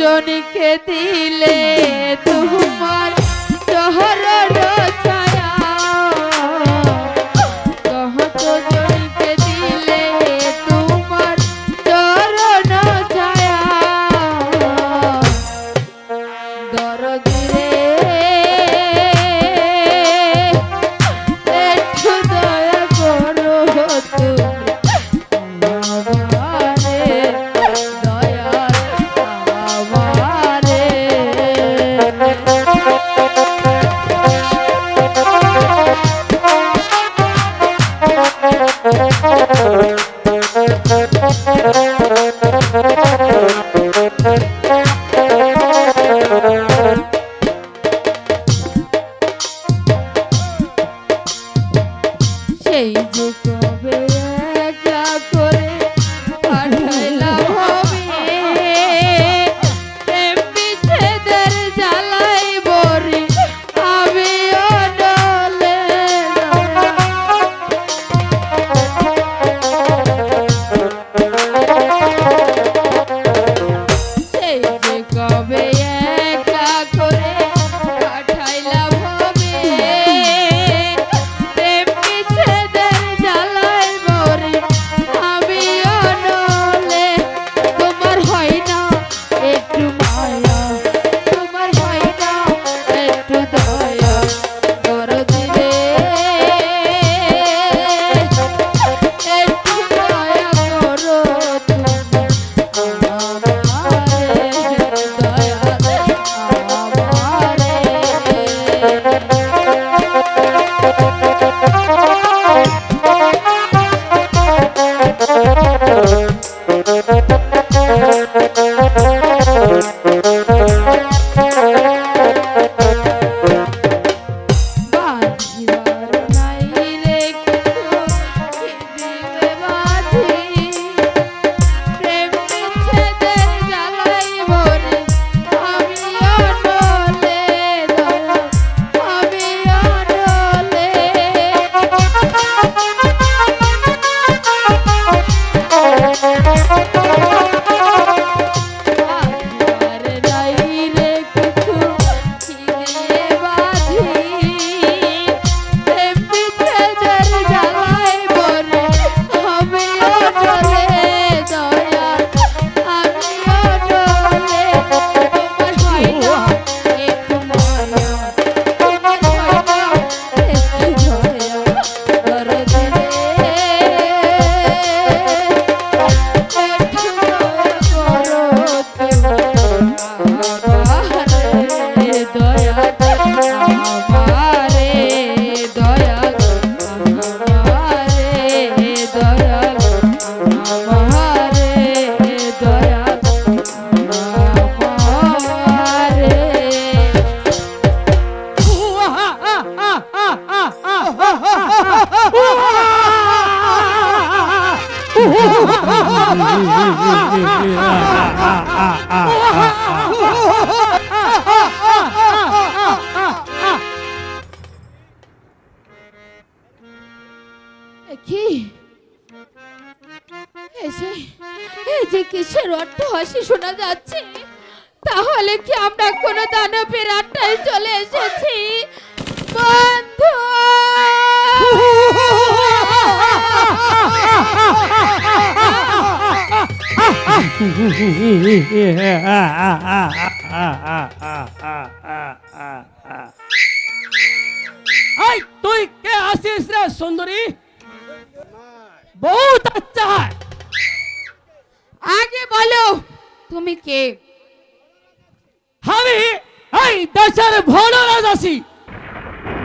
জনকে দিলে তো beijo. এই যে কিসের শোনা যাচ্ছে? তাহলে কি আমরা কোনো দানবের চলে এসেছি? বন্ধু! তুই কে আসিস রে সুন্দরী? বহুত আচ্ছা আগে বলো তুমি কে? আমি এই দেশের ভোলা রাজাসী।